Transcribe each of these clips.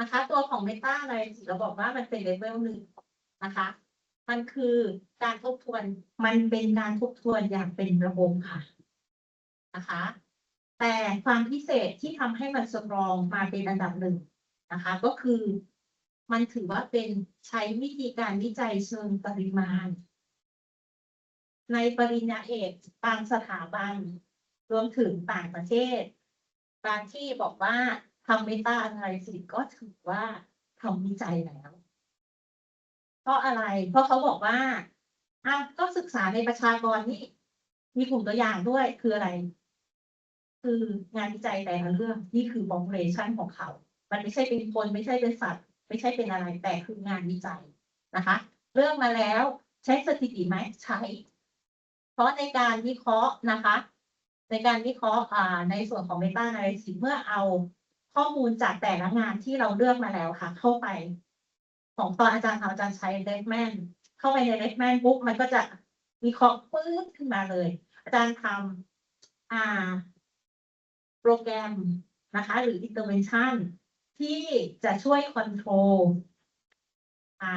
นะคะ ตัวของเมตาในเราบอกว่ามันเป็นเลเวลหนึ่งนะคะ มันคือการทบทวนมันเป็นการทบทวนอย่างเป็นระบบค่ะนะคะ แต่ความพิเศษที่ทำให้มันสตรองมาเป็นอันดับหนึ่งนะคะ ก็คือมันถือว่าเป็นใช้วิธีการวิจัยเชิงปริมาณ ในปริญญาเอกบางสถาบัน รวมถึงต่างประเทศ บางที่บอกว่า ทำเมตาอะไรสิก็ถือว่าทำวิจัยแล้ว เพราะอะไร เพราะเขาบอกว่าอะก็ศึกษาในประชากรนี่มีกลุ่มตัวอย่างด้วยคืออะไร คืองานวิจัยแต่ละเรื่องนี่คือ population ของเขา มันไม่ใช่เป็นคนไม่ใช่เป็นสัตว์ ไม่ใช่เป็นอะไรแต่คืองานวิจัยนะคะ เรื่องมาแล้วใช้สถิติไหมใช้ เพราะในการวิเคราะห์นะคะ ในการวิเคราะห์อ่าในส่วนของ Meta Analysis เมื่อเอา ข้อมูลจากแต่ละงานที่เราเลือกมาแล้วค่ะ เข้าไป ของตอนอาจารย์ทำอาจารย์ใช้ r e d m a n เข้าไปใน r e d m a n ปุ๊บมันก็จะวิเคราะห์ปื๊ดขึ้นมาเลย อาจารย์ทำอ่า โปรแกรมนะคะ หรือ intervention ที่จะช่วยคอนโทรลอ่า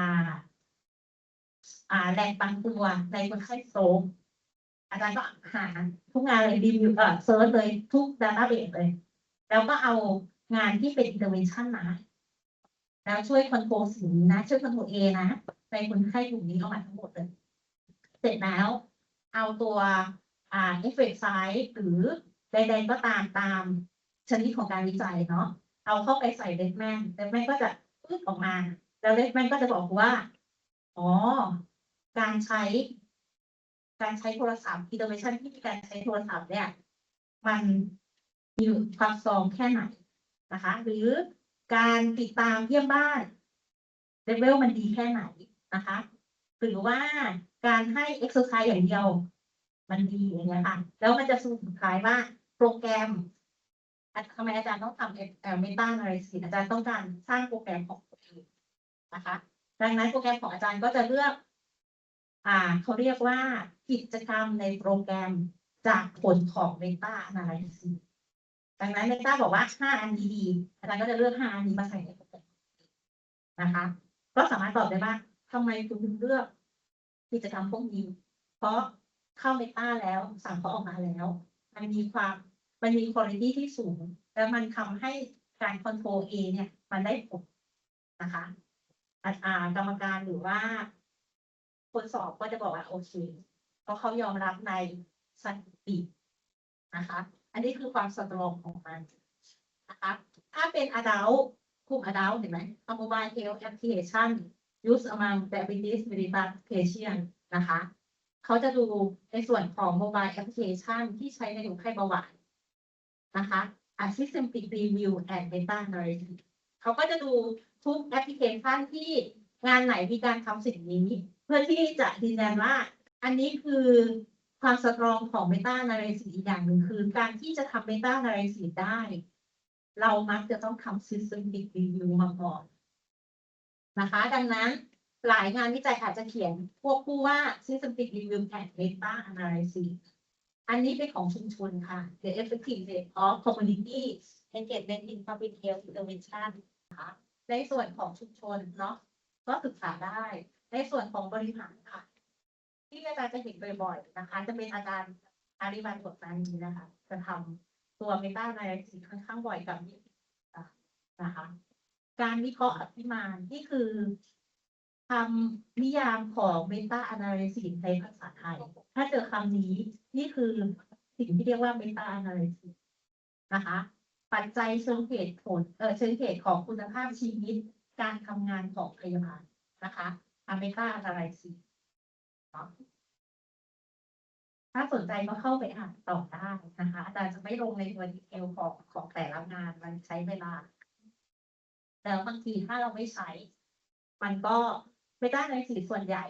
อ่าแรงปันตัวในคนไข้โสมอาจารย์ก็หาทุกงานเลยรีวิวเออเซิร์ชเลยทุกดาต้าเบสเลย แล้วก็เอา งานที่เป็น intervention มาแล้วช่วยคอนโทรลสีนะ ช่วยคอนโทรลเอนะ ในคนไข้กลุ่มนี้เอามาทั้งหมดเลย เสร็จแล้ว เอาตัวอ่าเอฟเฟกต์ไซส์หรือใดๆก็ตามตามชนิดของการวิจัยเนาะเอาเข้าไปใส่เดดแมนเดดแมนก็จะปึ๊บออกมา แล้วเดดแมนก็จะบอกว่า อ๋อ การใช้ การใช้โทรศัพท์ intervention ที่มีการใช้โทรศัพท์เนี่ย มันมีความซองแค่ไหน นะคะ หรือการติดตามเยี่ยมบ้านเลเวลมันดีแค่ไหนนะคะหรือว่าการให้ exercise อย่างเดียว มันดีอย่างเงี้ยค่ะ แล้วมันจะสรุปสุดท้ายว่าโปรแกรมทำไมอาจารย์ต้องทำเอ่อเมตาอะไรสิอาจารย์ต้องการสร้างโปรแกรมของตัวเองนะคะ ดังนั้นโปรแกรมของอาจารย์ก็จะเลือก อ่าเขาเรียกว่ากิจกรรมในโปรแกรมจากผลของ Meta Analysis ดังนั้น Meta บอกว่าห้าอันนี้ดีอาจารย์ก็จะเลือกห้าอันนี้มาใส่ในโปรแกรมนะคะ ก็สามารถตอบได้ว่าทำไมคุณถึงเลือกกิจกรรมพวกนี้ เพราะเข้า Meta แล้วสั่งเขาออกมาแล้ว มันมีความมันมีคุณภาพที่สูง แล้วมันทำให้การคอนโทรลเอเนี่ย มันได้ผลนะคะอ่าอ่ากรรมการหรือว่า คนสอบก็จะบอกว่าโอเคเพราะเขายอมรับในสถิตินะคะ อันนี้คือความสตรองของมันนะคะถ้าเป็น adult กลุ่ม adult เห็นไหม A mobile health application use among diabetes mellitus patient นะคะ เขาจะดูในส่วนของ mobile application ที่ใช้ในคนไข้เบาหวานนะคะ a systematic review and meta analysis เขาก็จะดูทุกแอปพลิเคชันที่งานไหนมีการทำสิ่งนี้ เพื่อที่จะยืนยันว่า อันนี้คือ ความสตรองของ Meta Analysis อีกอย่างหนึ่งคือ การที่จะทำ Meta Analysis ได้ เรามักจะต้องทำ Systematic Review มาก่อนนะคะ ดังนั้นหลายงานวิจัยอาจจะเขียนควบคู่ว่า Systematic Review and Meta Analysis อันนี้เป็นของชุมชนค่ะ The Effectiveness of Community Engagement in Public Health Intervention นะคะในส่วนของชุมชนเนาะก็ศึกษาได้ ในส่วนของบริหารค่ะ ที่อาจารย์จะเห็นบ่อยๆนะคะ จะเป็นอาจารย์อาริบันบทนานีนะคะ จะทำตัวเมตา a น a l y s i s ค่อนข้างบ่อยกับนิสิตนะคะ การวิเคราะห์อภิมานนี่คือคำนิยามของ Meta Analysis ในภาษาไทย ถ้าเจอคำนี้นี่คือสิ่งที่เรียกว่า Meta Analysis นะคะ ปัจจัยเชิงเหตุผลเออเชิงเหตุของคุณภาพชีวิต การทำงานของพยาบาลนะคะอเมตาอะไรสิ เนาะถ้าสนใจก็เข้าไปอ่านต่อได้นะคะ อาจารย์จะไม่ลงในตัวดีเทลของของแต่ละงานมันใช้เวลา แล้วบางทีถ้าเราไม่ใช้ มันก็ไม่ได้ในสีส่วนใหญ่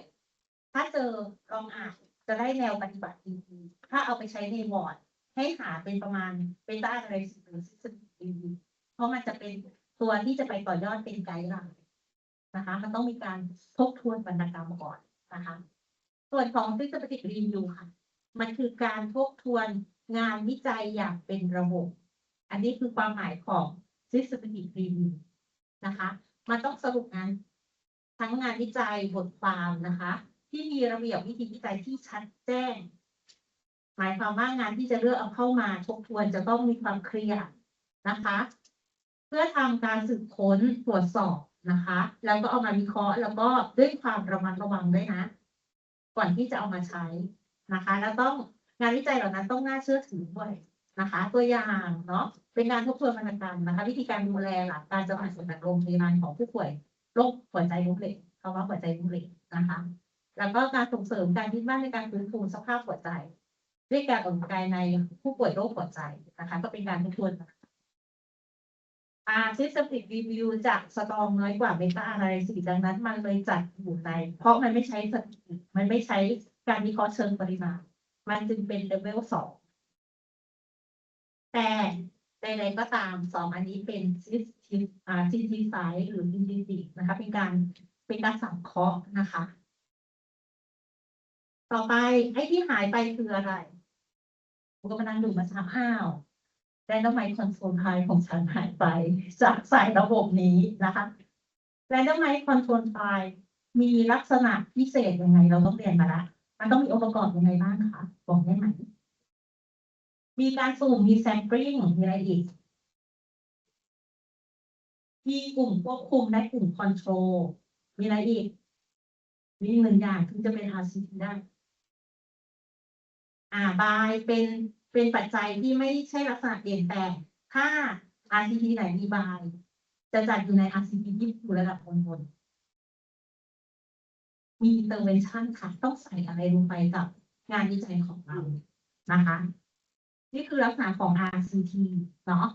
ถ้าเจอลองอ่านจะได้แนวปฏิบัติดีๆถ้าเอาไปใช้ในวอร์ดให้หาเป็นประมาณเป็นด้านอะไรสิหรือซิสเต็มดีเพราะมันจะเป็นตัวที่จะไปต่อยอดเป็นไกด์ไลน์นะคะ มันต้องมีการทบทวนวรรณกรรมก่อนนะคะ ส่วนของ systematic review ค่ะ มันคือการทบทวนงานวิจัยอย่างเป็นระบบ อันนี้คือความหมายของ systematic review นะคะ มันต้องสรุปงานทั้งงานวิจัยบทความนะคะ ที่มีระเบียบวิธีวิจัยที่ชัดแจ้ง หมายความว่างานที่จะเลือกเอาเข้ามาทบทวนจะต้องมีความเคลียร์นะคะ เพื่อทำการสืบค้นตรวจสอบนะคะ แล้วก็เอามาวิเคราะห์แล้วก็ด้วยความระมัดระวังด้วยนะ ก่อนที่จะเอามาใช้นะคะ แล้วต้องงานวิจัยเหล่านั้นต้องน่าเชื่อถือด้วยนะคะ ตัวอย่างเนาะเป็นการทบทวนวรรณกรรมนะคะ วิธีการดูแลหลักการจำหน่ายส่วนแบ่งโรงพยาบาลของผู้ป่วยโรคหัวใจล้มเหลวภาวะหัวใจล้มเหลวนะคะ แล้วก็การส่งเสริมการยึดบ้านในการฟื้นฟูสภาพหัวใจ ด้วยการออกกำลังกายในผู้ป่วยโรคหัวใจนะคะ ก็เป็นการทบทวน อา systematic review จะสตรองน้อยกว่า meta analysis ดังนั้นมันเลยจัดอยู่ใน เพราะมันไม่ใช้สถิติมันไม่ใช้การวิเคราะห์เชิงปริมาณ มันจึงเป็น level สองแต่ใดๆก็ตามสองอันนี้เป็น system อ่า CT สายหรือ indicative นะคะ เป็นการเป็นการสังเคราะห์นะคะ ต่อไปไอ้ที่หายไปคืออะไรผมก็มานั่งดูมาสามอ้าว แรนดอมไม control file ของฉันหายไป จากสายระบบนี้นะคะแรนดอมไม control file มีลักษณะพิเศษยังไงเราต้องเรียนมาละมันต้องมีองค์ประกอบยังไงบ้างคะบอกได้ไหมมีการสุ่มมี sampling มีอะไรอีกมีกลุ่มควบคุมและกลุ่ม control มีอะไรอีก มีหนึ่งอย่างถึงจะเป็น RCT ได้ อ่าบายเป็น เป็นปัจจัยที่ไม่ใช่ลักษณะเปลี่ยนแปลงถ้า RCT ไหนมีบาย จะจัดอยู่ใน RCT ที่อยู่ระดับบนบนมี intervention ค่ะ ต้องใส่อะไรลงไปกับงานวิจัยของเรานะคะ นี่คือลักษณะของ RCT เนาะ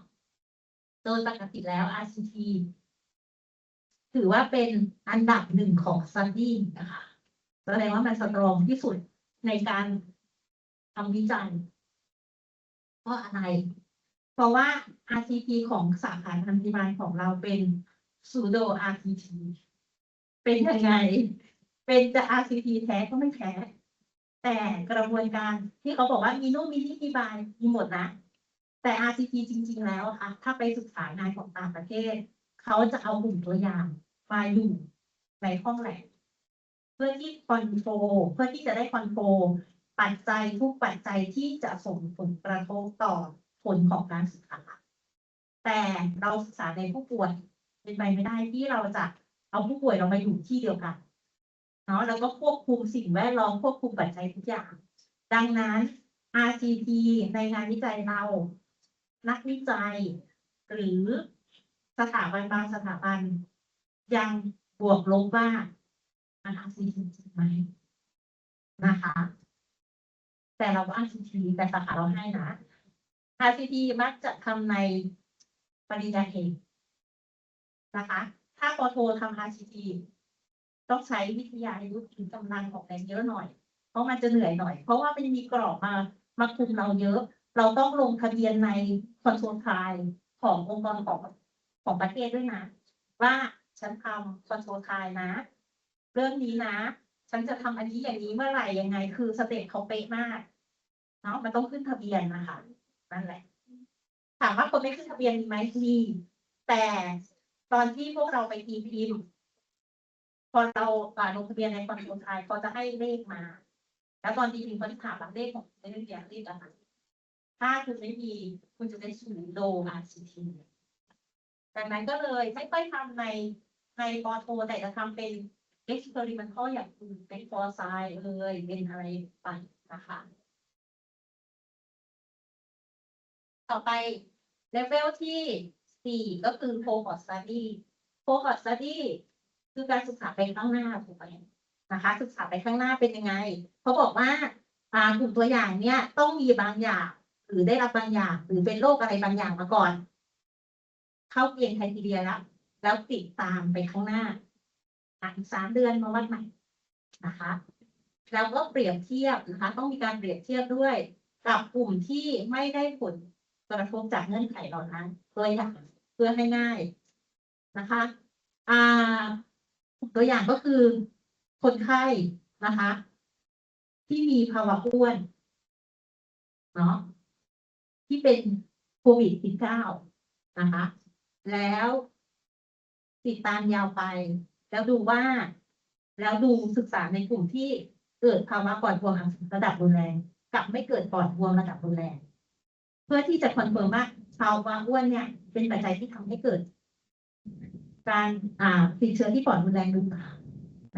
โดยปกติแล้ว RCT ถือว่าเป็นอันดับหนึ่งของ study นะคะแสดงว่ามันสตรองที่สุดในการทำวิจัย ราะอะไร เพราะว่า RCT ของสาขาทางพยาบาลของเราเป็น pseudo RCT เป็นยังไง เป็นจะ RCT แท้ก็ไม่แท้ แต่กระบวนการที่เขาบอกว่ามีนู่นมีนี่มีบายมีหมดนะ แต่ RCT จริง ๆ แล้วค่ะ ถ้าไปศึกษางานของต่างประเทศ เขาจะเอากลุ่มตัวอย่างมาอยู่ในห้องแลบเพื่อที่คอนโทรเพื่อที่จะได้คอนโทร ปัจจัยทุกปัจจัยที่จะส่งผลกระทบต่อผลของการศึกษา แต่เราศึกษาในผู้ป่วยเป็นไปไม่ได้ที่เราจะเอาผู้ป่วยเรามาอยู่ที่เดียวกันเนาะแล้วก็ควบคุมสิ่งแวดล้อมควบคุมปัจจัยทุกอย่าง ดังนั้น RCT ในงานวิจัยเรา นักวิจัย หรือสถาบันบางสถาบัน ยังบวกลบว่ามัน RCT จริงไหมนะคะ แต่เราก็ RCT แต่สาขาเราให้นะ RCT มักจะทำในปริญญาเอกนะคะ ถ้าปอโททำ RCT ต้องใช้วิทยายุทธ์ถึงกำลังของแรงเยอะหน่อย เพราะมันจะเหนื่อยหน่อย เพราะว่ามันมีกรอบมามาคุมเราเยอะ เราต้องลงทะเบียนในคอนโซลไทขององค์กรของของประเทศด้วยนะ ว่าฉันทำคอนโซลไทนะ เรื่องนี้นะ ฉันจะทำอันนี้อย่างนี้เมื่อไหร่ยังไง คือสเต็ปเขาเป๊ะมากเนาะมันต้องขึ้นทะเบียนนะคะนั่นแหละถามว่าคนไม่ขึ้นทะเบียนมีไหมมีแต่ตอนที่พวกเราไปตีพิมพ์พอเราอ่าลงทะเบียนในคอนโซลไทยเขาจะให้เลขมา แล้วตอนตีพิมพ์เขาจะถามว่าเลขของคุณได้เรียนเลขอะไรถ้าคุณไม่มีคุณจะได้ศูนย์โลอาร์ซีทีดังนั้นก็เลยไม่ค่อยทำในในปอโทแต่จะทำเป็น experimental อย่างอื่นเป็นฟอร์ไซเลยเป็นอะไรไปนะคะ ต่อไปเลเวลที่สี่ก็คือ cohort study cohort study คือการศึกษาไปข้างหน้าถูกไหมนะคะ ศึกษาไปข้างหน้าเป็นยังไงเขาบอกว่ากลุ่มตัวอย่างเนี่ยต้องมีบางอย่าง หรือได้รับบางอย่าง หรือเป็นโรคอะไรบางอย่างมาก่อน เข้าเกณฑ์ไครทีเรียแล้วแล้วติดตามไปข้างหน้า อีกสามเดือนมาวัดใหม่นะคะแล้วก็เปรียบเทียบนะคะ ต้องมีการเปรียบเทียบด้วย กับกลุ่มที่ไม่ได้ผลกระทบจากเงื่อนไขเหล่านั้นตัวอย่างเพื่อให้ง่ายนะคะอ่าตัวอย่างก็คือคนไข้นะคะ ที่มีภาวะอ้วนเนาะที่เป็นโควิด -19 นะคะ แล้วติดตามยาวไป แล้วดูว่า แล้วดูศึกษาในกลุ่มที่เกิดภาวะปอดบวมระดับรุนแรง กับไม่เกิดปอดบวมระดับรุนแรง เพื่อที่จะคอนเฟิร์มว่าภาวะอ้วนเนี่ย เป็นปัจจัยที่ทำให้เกิด การอ่าติดเชื้อที่ปอดรุนแรงหรือเปล่า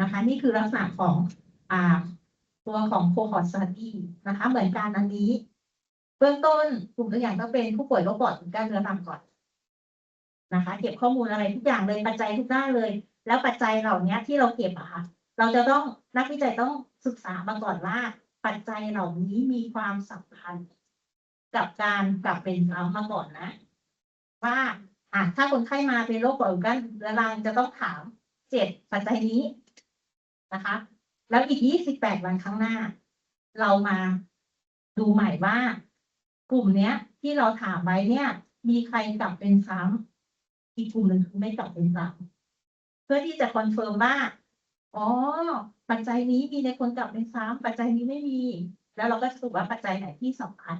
นะคะ นี่คือลักษณะของอ่าตัวของโคฮอร์ s สตี้นะคะ เหมือนกันอันนี้ เบื้องต้นกลุ่มตัวอย่างก็เป็นผู้ป่วยโรคปอดก้ามเนื้อต่ำก่อนนะคะ เก็บข้อมูลอะไรทุกอย่างเลยปัจจัยทุกด้านเลย แล้วปัจจัยเหล่านี้ที่เราเก็บอะค่ะ เราจะต้องนักวิจัยต้องศึกษามาก่อนว่า ปัจจัยเหล่านี้มีความสัมพันธ์กับการกลับเป็นเรามาก่อนนะ ว่าอะถ้าคนไข้มาเป็นโรคปอดอุดกั้นเรื้อรังจะต้องถามเจ็ดปัจจัยนี้นะคะ แล้วอีกยี่สิบแปดวันข้างหน้า เรามาดูใหม่ว่า กลุ่มเนี้ย ที่เราถามไว้เนี่ย มีใครกลับเป็นซ้ำอีกกลุ่มหนึ่งคือไม่กลับเป็นซ้ำ พื่อที่จะคอนเฟิร์มว่า อ๋อ ปัจจัยนี้มีในคนกลับเป็นซ้ำปัจจัยนี้ไม่มี แล้วเราก็สรุปว่าปัจจัยไหนที่สำคัญ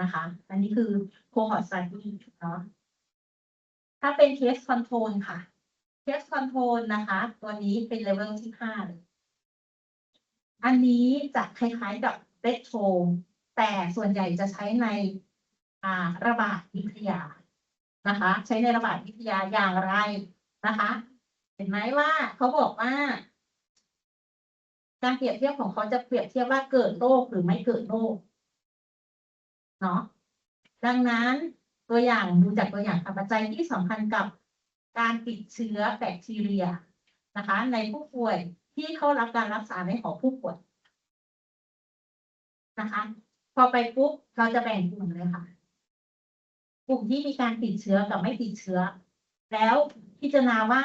นะคะ อันนี้คือ cohort study เนาะ ถ้าเป็น case control ค่ะ case control นะคะ ตัวนี้เป็น level ที่ห้าเลยอันนี้จะคล้ายๆกับ red t o แต่ส่วนใหญ่จะใช้ในอ่าระบาดวิทยานะคะ ใช้ในระบาดวิทยาอย่างไรนะคะ ห็นไหมว่าเขาบอกว่า การเปรียบเทียบของเขาจะเปรียบเทียบว่าเกิดโรคหรือไม่เกิดโรคเนาะดังนั้นตัวอย่างดูจากตัวอย่างค่ะปัจจัยที่สำคัญกับการติดเชื้อแบคทีเรียนะคะ ในผู้ป่วยที่เข้ารับการรักษาในหอผู้ป่วยนะคะ พอไปปุ๊บเราจะแบ่งกลุ่มเลยค่ะ กลุ่มที่มีการติดเชื้อกับไม่ติดเชื้อ แล้วพิจารณาว่า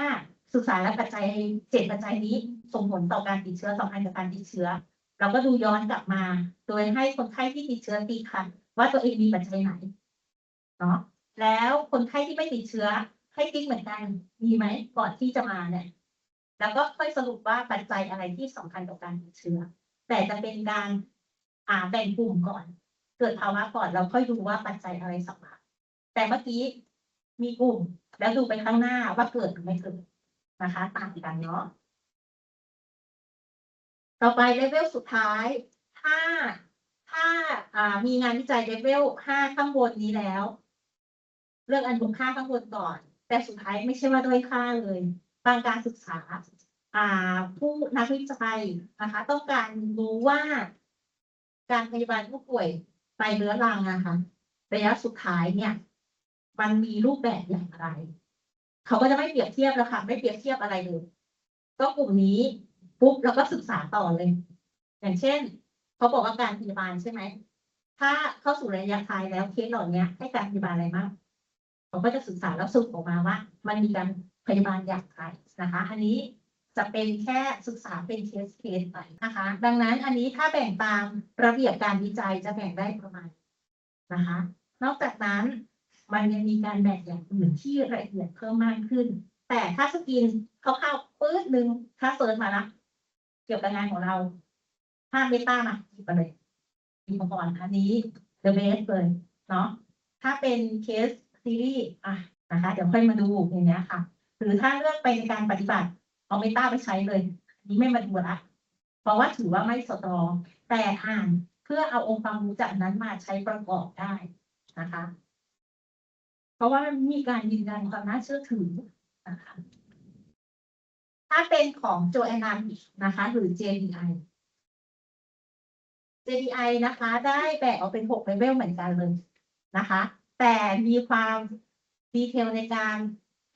ศึกษาและปัจจัยเจ็ดปัจจัยนี้ส่งผลต่อการติดเชื้อสัมพันธ์กับการติดเชื้อ เราก็ดูย้อนกลับมา โดยให้คนไข้ที่ติดเชื้อตีค่ะ ว่าตัวเองมีปัจจัยไหนเนาะแล้วคนไข้ที่ไม่ติดเชื้อให้ติ๊กเหมือนกันมีไหมก่อนที่จะมาเนี่ยแล้วก็ค่อยสรุปว่าปัจจัยอะไรที่สำคัญต่อการติดเชื้อ แต่จะเป็นการอ่าแบ่งกลุ่มก่อน เกิดภาวะก่อนเราค่อยดูว่าปัจจัยอะไรสำคัญแต่เมื่อกี้มีกลุ่ม แล้วดูไปข้างหน้าว่าเกิดหรือไม่เกิด นะคะต่างกันเนาะต่อไปเลเวลสุดท้าย ถ้าถ้าามีงานวิจัยเลเวลห้าข้างบนนี้แล้วเรื่องอันบนค่าข้างบนก่อน แต่สุดท้ายไม่ใช่ว่าด้อยค่าเลย บางการศึกษาาผู้นักวิจัยนะคะ ต้องการรู้ว่าการพยาบาลผู้ป่วยไตเรื้อรังนะคะระยะสุดท้ายเนี่ย มันมีรูปแบบอย่างไร เขาก็จะไม่เปรียบเทียบแล้วค่ะไม่เปรียบเทียบอะไรเลยก็กลุ่มนี้ปุ๊บแล้วก็ศึกษาต่อเลย อย่างเช่น เขาบอกว่าการพยาบาลใช่ไหมถ้าเข้าสู่ระยะท้ายแล้วเคสเหล่านี้ให้การพยาบาลอะไรบ้างเขาก็จะศึกษาแล้วสรุปออกมาว่า มันมีการพยาบาลอย่างไรนะคะ อันนี้จะเป็นแค่ศึกษาเป็นเคสเคสไปนะคะ ดังนั้นอันนี้ถ้าแบ่งตามระเบียบการวิจัยจะแบ่งได้ประมาณนะคะ นอกจากนั้น มันยังมีการแบ่งอย่างอื่นที่ละเอียดเพิ่มมากขึ้น แต่ถ้าสกินคร่าวๆปื้ดหนึ่งถ้าเซิร์ชมาละเกี่ยวกับงานของเราภาเบต้ามาหยิบมาเลยมีอุปกรอันนี้ the best เลยเนาะถ้าเป็นเคสซีรีส์อะนะคะ เดี๋ยวค่อยมาดูอย่างเงี้ยค่ะ หรือถ้าเลือกไปในการปฏิบัติ เอาเมตาไปใช้เลยนนี้ไม่มาดูละเพราะว่าถือว่าไม่สตรอง แต่อ่านเพื่อเอาองค์ความรู้จากนั้นมาใช้ประกอบได้นะคะ เพราะว่ามีการยืนยันความน่าเชื่อถือนะคะถ้าเป็นของโจแอนนาบินะคะ หรือ JDI JDI นะคะ ได้แบ่งออกเป็นหกเลเวลเหมือนกันเลยนะคะ แต่มีความดีเทลในการ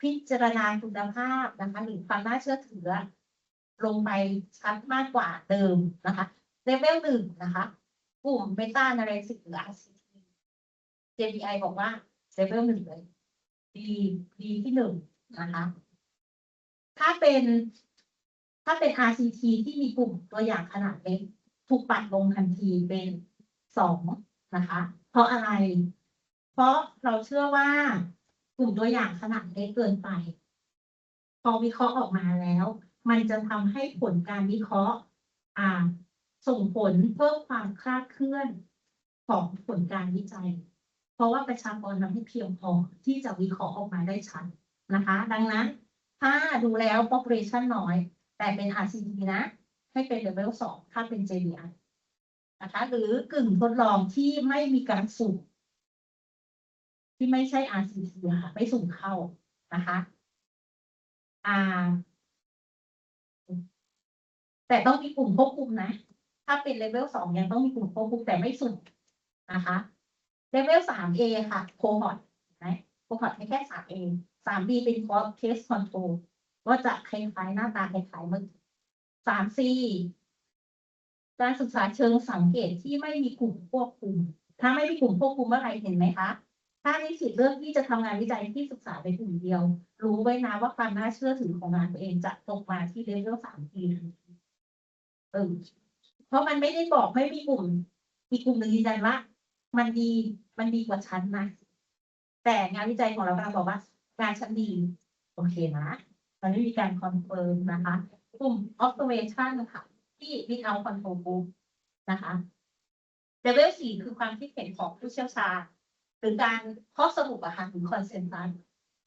พิจารณาคุณภาพนะคะ หรือความน่าเชื่อถือ ลงไปชัดมากกว่าเดิมนะคะเลเวลหนึ่งนะคะ กลุ่มเบต้านาเรสิกหรือ RCT JDI บอกว่า เลเวลหนึ่งเลยดีดีที่หนึ่งนะคะถ้าเป็นถ้าเป็น RCT ที่มีกลุ่มตัวอย่างขนาดเล็กถูกปัดลงทันทีเป็นสองนะคะ เพราะอะไร เพราะเราเชื่อว่ากลุ่มตัวอย่างขนาดเล็กเกินไป พอวิเคราะห์ออกมาแล้ว มันจะทำให้ผลการวิเคราะห์อ่าส่งผลเพิ่มความคลาดเคลื่อนของผลการวิจัย ราะว่าประชากรมันไม่เพียงพอที่จะวิเคราะห์ออกมาได้ชัดนะคะ ดังนั้น ถ้าดูแล้ว population น้อย แต่เป็น RCT นะ ให้เป็น level สองถ้าเป็น JDI นะคะ หรือกึ่งทดลองที่ไม่มีการสุ่มที่ไม่ใช่ RCT ค่ะไม่สุ่มเข้านะคะอ่าแต่ต้องมีกลุ่มควบคุมนะ ถ้าเป็นเลเวลสองยังต้องมีกลุ่มควบคุมแต่ไม่สุ่มนะคะ เลเวลสามเอค่ะโคฮอตนะโคฮอตให้แค่สามเอสามบีเป็นคอร์เทสคอนโทรลก็จะคล้ายๆหน้าตาคล้ายๆมึงสามซีการศึกษาเชิงสังเกตที่ไม่มีกลุ่มควบคุม ถ้าไม่มีกลุ่มควบคุมเมื่อไรเห็นไหมคะ ถ้านิสิตเลือกที่จะทำงานวิจัยที่ศึกษาไปกลุ่มเดียว รู้ไว้นะว่าความน่าเชื่อถือของงานตัวเองจะตกมาที่เลเวลสามปีเออเพราะมันไม่ได้บอกไม่มีกลุ่มอีกกลุ่มหนึ่งยืนยันว่า มันดีมันดีกว่าฉันนะแต่งานวิจัยของเรากำลังบอกว่า งานฉันดี โอเคนะ มันไม่มีการคอนเฟิร์มนะคะกลุ่ม observation นะคะที่ without control group นะคะ level สี่คือความคิดเห็นของผู้เชี่ยวชาญหรือการข้อสรุปอะค่ะหรือ consensus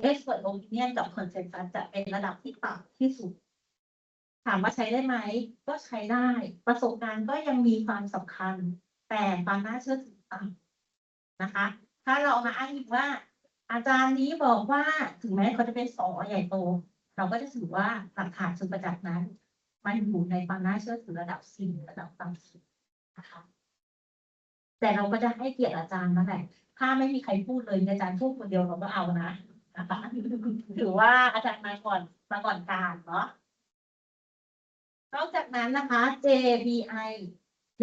expert opinion กับ consensus จะเป็นระดับที่ต่ำที่สุด ถามว่าใช้ได้ไหม ก็ใช้ได้ ประสบการณ์ก็ยังมีความสำคัญ แต่ความน่าเชื่อถือ นะคะ ถ้าเราเอามาอ้างอิงว่า อาจารย์นี้บอกว่าถึงแม้เขาจะเป็นสอใหญ่โต เราก็จะถือว่าหลักฐานเชิงประจักษ์นั้น มันอยู่ในความน่าเชื่อถือระดับสี่ระดับต่ำสุดนะคะแต่เราก็จะให้เกียรติอาจารย์นั่นแหละ ถ้าไม่มีใครพูดเลยอาจารย์พูดคนเดียวเราก็เอานะนะคะถือว่าอาจารย์มาก่อนมาก่อนการเนาะนอกจากนั้นนะคะ JBI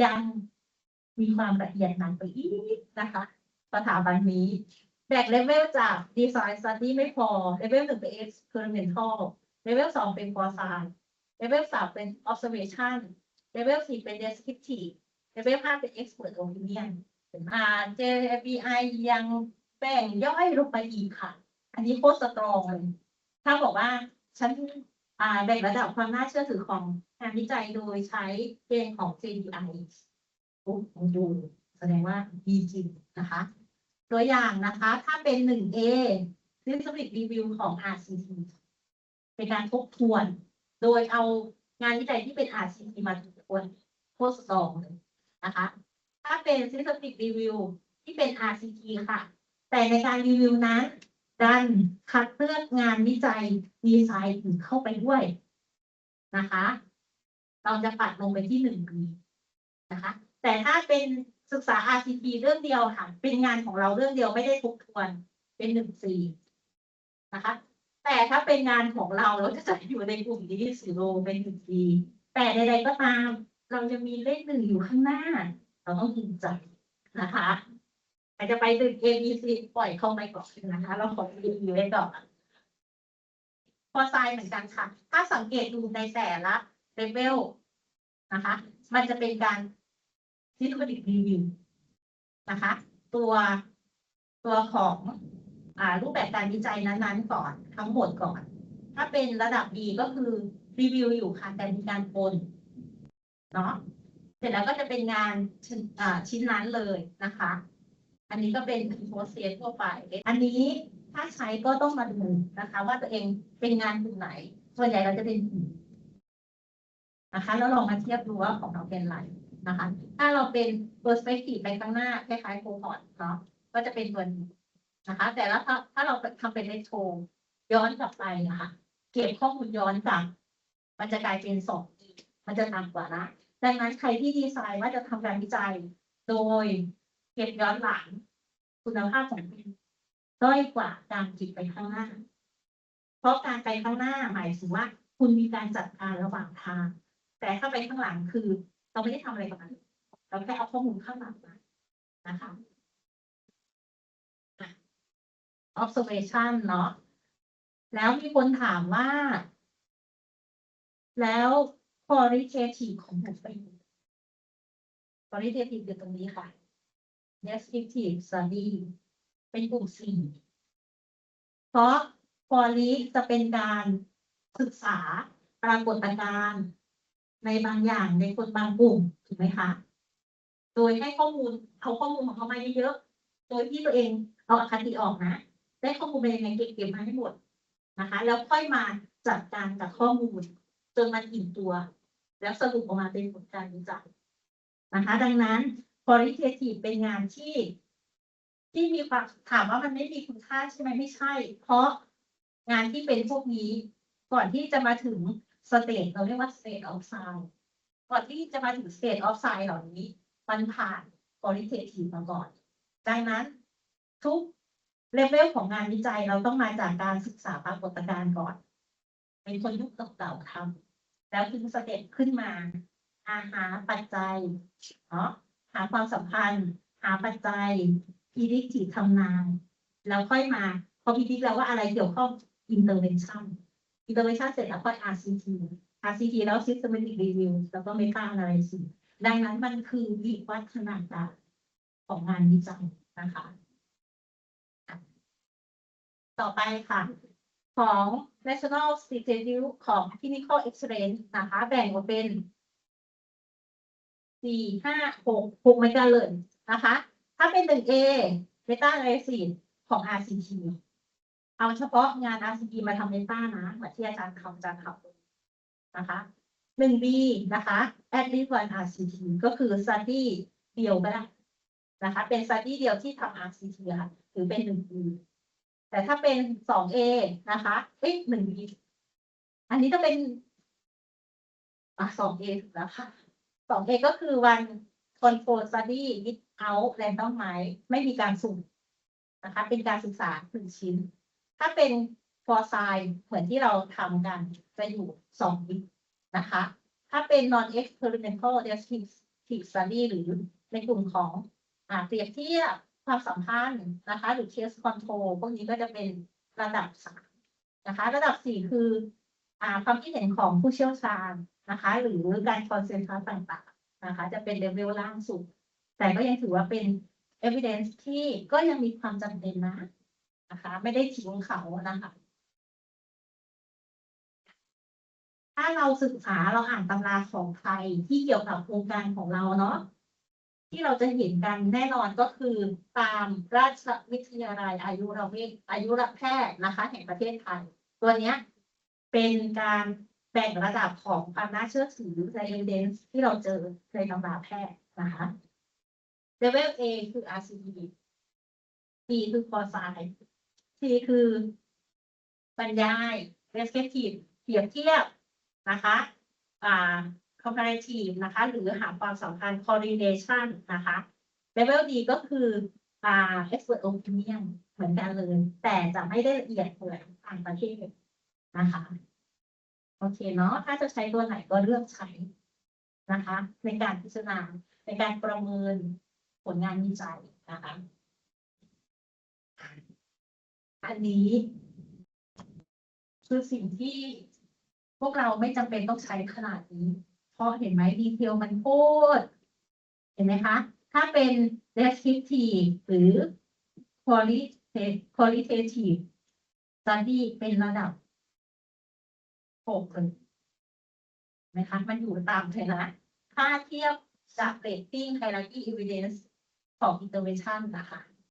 ยัง มีความละเอียดหนักไปอีกนะคะ สถาบันนี้แบ่งเลเวลจาก Design Study ไม่พอ เลเวลหนึ่งเป็น Experimental เลเวลสองเป็น f o r s i g n เลเวลสามเป็น Observation เลเวลสี่เป็น Descriptive เลเวลห้าเป็น Expert Opinion อ่า JBI ยังแบ่งย่อยลงไปอีกค่ะ อันนี้โคตรสตรองเลยถ้าบอกว่าฉันอาแบ่งระดับความน่าเชื่อถือของงานวิจัยโดยใช้เกณฑ์ของ JDI อ้โหดูแสดงว่าดีจริงนะคะ ตัวอย่างนะคะถ้าเป็น 1A Systematic Review ของ RCT เป็นการทบทวน โดยเอางานวิจัยที่เป็น RCT มาทบทวนโพสต์สองเลยนะคะ ถ้าเป็น Systematic Review ที่เป็น RCT ค่ะ แต่ในการรีวิวนั้นดันคัดเลือกงานวิจัยดีไซน์อื่นเข้าไปด้วยนะคะ เราจะปัดลงไปที่หนึ่งนะคะ แต่ถ้าเป็นศึกษา RCT เรื่องเดียวค่ะ เป็นงานของเราเรื่องเดียวไม่ได้ทบทวน เป็นหนึ่งสี่นะคะ แต่ถ้าเป็นงานของเราเราจะจัดอยู่ในกลุ่มนี้สีโลเป็นหนึ่งปีแต่ใดๆก็ตาม เราจะมีเลขหนึ่งอยู่ข้างหน้า เราต้องภูมิใจนะคะอาจจะไปดึง A B C ปล่อยเข้าไปก่อนนะคะ เราขอรีวิวไว้ก่อนพอไซเหมือนกันค่ะ ถ้าสังเกตดูในแต่ละเลเวลนะคะ มันจะเป็นการ systematic review นะคะ ตัวตัวของอรูปแบบการวิจัยนั้นๆ ก่อนทั้งหมดก่อน ถ้าเป็นระดับ B ก็คือรีวิวอยู่ค่ะแต่มีการปนเนาะเสร็จแล้วก็จะเป็นงานชิ้นอ่าชิ้นนั้นเลยนะคะ อันนี้ก็เป็นโพสเซียทั่วไป อันนี้ถ้าใช้ก็ต้องมาดูนะคะ ว่าตัวเองเป็นงานกลุ่มไหน ส่วนใหญ่เราจะเป็นกลุ่มนะคะ แล้วลองมาเทียบดูว่าของเราเป็นอะไร นะคะ ถ้าเราเป็น perspective ไปข้างหน้าคล้ายๆ cohort เนาะก็จะเป็นตัวนี้นะคะ แต่แล้วถ้าถ้าเราทำเป็น retro ย้อนกลับไปนะคะเก็บข้อมูลย้อนกลับ มันจะกลายเป็นสองมันจะต่ำกว่านะดังนั้นใครที่ดีไซน์ว่าจะทำการวิจัย โดยเก็บย้อนหลัง คุณภาพของคุณด้อยกว่าการจิตไปข้างหน้า เพราะการไปข้างหน้าหมายถึงว่า คุณมีการจัดการระหว่างทาง แต่ถ้าไปข้างหลังคือ เราไม่ได้ทำอะไรกับมันเราแค่เอาข้อมูลข้างหลังมานะคะ observation เนาะแล้วมีคนถามว่า แล้ว qualitative ของหนูไปอยู่ qualitative อยู่ตรงนี้ค่ะ descriptive study เป็นกลุ่มสี่เพราะ quali จะเป็นการศึกษาปรากฏการณ์ ในบางอย่างในคนบางกลุ่มถูกไหมคะโดยให้ข้อมูลเอาข้อมูลของเขามาเยอะๆโดยที่ตัวเองเอาอคติออกนะ ได้ข้อมูลเป็นยังไงเก็บเก็บมาให้หมดนะคะ แล้วค่อยมาจัดการกับข้อมูล จนมันอิ่มตัว แล้วสรุปออกมาเป็นผลการวิจัยนะคะ ดังนั้น qualitative เป็นงานที่ ที่มีความถามว่ามันไม่มีคุณค่าใช่ไหมไม่ใช่ เพราะงานที่เป็นพวกนี้ก่อนที่จะมาถึง สเตจเราเรียกว่า state of science ก่อนที่จะมาถึง state of science เหล่านี้ มันผ่าน qualitative มาก่อนดังนั้นทุกเลเวลของงานวิจัยเราต้องมาจากการศึกษาปรากฏการณ์ก่อน เป็นคนยุคเก่าๆทำแล้วถึงสเต็ปขึ้นมาอาหาปัจจัยเนาะหาความสัมพันธ์ หาปัจจัยพิจิตรทำนายแล้วค่อยมาพอพิจิตรแล้วว่าอะไรเกี่ยวข้อง intervention intervention เสร็จแล้วค่อย RCT RCT แล้ว systematic review แล้วก็ meta analysis ดังนั้นมันคือวิวัฒนาการของงานวิจัยนะคะ ต่อไปค่ะ ของ National Institute ของ Clinical Excellence นะคะแบ่งออกเป็นสี่ห้าหกหกเมกะเลยนะคะ ถ้าเป็นหนึ่ง A Meta Analysis ของ RCT เอาเฉพาะงาน RCT มาทำ Meta นะเหมือนที่อาจารย์ทำอาจารย์ทำนะคะหนึ่ง B นะคะ at least one RCT ก็คือ study เดียวก็ได้นะคะ เป็น study เดียวที่ทำ RCT ค่ะหรือเป็นหนึ่ง B แต่ถ้าเป็นสอง A นะคะเอ้ยหนึ่ง B อันนี้ต้องเป็นอะสอง A ถูกแล้วค่ะสอง A ก็คือ one control study without randomize ไม่มีการสุ่มนะคะ เป็นการศึกษาหนึ่งชิ้น ถ้าเป็น for sign เหมือนที่เราทำกันจะอยู่สองวินะคะ ถ้าเป็น non experimental descriptive study หรือในกลุ่มของอ่าเปรียบเทียบความสัมพันธ์นะคะ หรือ case control พวกนี้ก็จะเป็นระดับสามนะคะ ระดับสี่คืออ่าความคิดเห็นของผู้เชี่ยวชาญนะคะ หรือการคอนเซนทรัสต่างๆนะคะ จะเป็นเลเวลล่างสุด แต่ก็ยังถือว่าเป็น evidence ที่ก็ยังมีความจำเป็นนะ นะคะ ไม่ได้ทิ้งเขานะคะ ถ้าเราศึกษาเราอ่านตำราของไทยที่เกี่ยวกับโครงการของเราเนาะที่เราจะเห็นกันแน่นอนก็คือตามราชวิทยาลัยอายุรเวชอายุรแพทย์นะคะ แห่งประเทศไทย ตัวเนี้ยเป็นการแบ่งระดับของความน่าเชื่อถือใน evidence ที่เราเจอในตำราแพทย์นะคะ level A คือ RCT B คือ foresight C คือบรรยาย descriptive เปรียบเทียบนะคะอ่า comparative นะคะ หรือหาความสัมพันธ์ correlation นะคะ level D ก็คืออ่า expert opinion เหมือนกันเลย แต่จะไม่ได้ละเอียดเหมือนต่างประเทศนะคะ โอเคเนาะ ถ้าจะใช้ตัวไหนก็เลือกใช้นะคะ ในการพิจารณาในการประเมินผลงานวิจัยนะคะ อันนี้ คือสิ่งที่พวกเราไม่จำเป็นต้องใช้ขนาดนี้ เพราะเห็นไหมดีเทลมันโคตรเห็นไหมคะ ถ้าเป็น descriptive หรือ qualitative study เป็นระดับหกเลยนไหมคะมันอยู่ตามเลยนะ ถ้าเทียบจาก rating hierarchy evidence ของ intervention นะคะ